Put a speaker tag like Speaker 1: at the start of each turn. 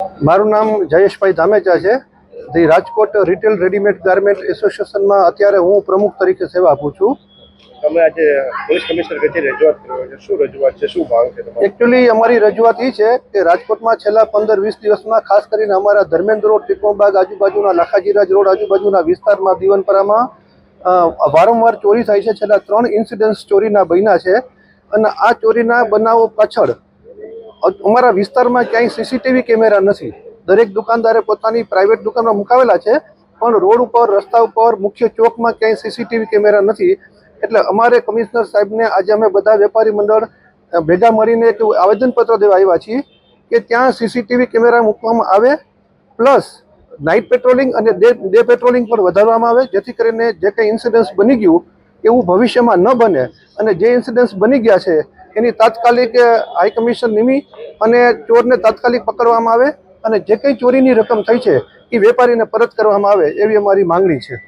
Speaker 1: મારું નામ જયેશભાઈ ધામેચા છે. The Rajkot retail readymade garment એસોસિએશનમાં અત્યારે હું પ્રમુખ તરીકે સેવા આપું છું.
Speaker 2: તમે આજે પોલીસ કમિશનર કચેરી રજૂઆત કરો છો. શું રજૂઆત છે? શું ભાવ છે
Speaker 1: એકચ્યુઅલી અમારી રજૂઆત એ છે કે રાજકોટમાં છેલ્લા પંદર વીસ દિવસમાં ખાસ કરીને અમારા ધર્મેન્દ્ર રોડ ટીકોબાગ આજુબાજુના લાખાજીરાજ રોડ આજુબાજુના વિસ્તારમાં દીવનપરામાં વારંવાર ચોરી થાય છે. છેલ્લા ત્રણ ઇન્સિડન્ટ્સ ચોરીના બન્યા છે. અને આ ચોરીના બનાવો પાછળ અમારા વિસ્તારમાં ક્યાંય સીસીટીવી કેમેરા નથી. દરેક દુકાનદારે પોતાની પ્રાઇવેટ દુકાનમાં મુકાવેલા છે, પણ રોડ ઉપર, રસ્તા ઉપર, મુખ્ય ચોકમાં ક્યાંય સીસીટીવી કેમેરા નથી. એટલે અમારે કમિશનર સાહેબને આજે અમે બધા વેપારી મંડળ ભેગા મળીને એક આવેદનપત્ર દેવા આવ્યા છીએ કે ત્યાં સીસીટીવી કેમેરા મૂકવામાં આવે, પ્લસ નાઇટ પેટ્રોલિંગ અને ડે ડે પેટ્રોલિંગ પણ વધારવામાં આવે, જેથી કરીને જે કંઈ ઇન્સિડન્સ બની ગયું, એવું ભવિષ્યમાં ન બને. અને જે ઇન્સિડન્સ બની ગયા છે એની તાત્કાલિક હાઈ કમિશન નિમી અને ચોરને તાત્કાલિક પકડવામાં આવે અને જે કંઈ ચોરીની રકમ થઈ છે, એ વેપારીને પરત કરવામાં આવે એવી અમારી માંગણી છે.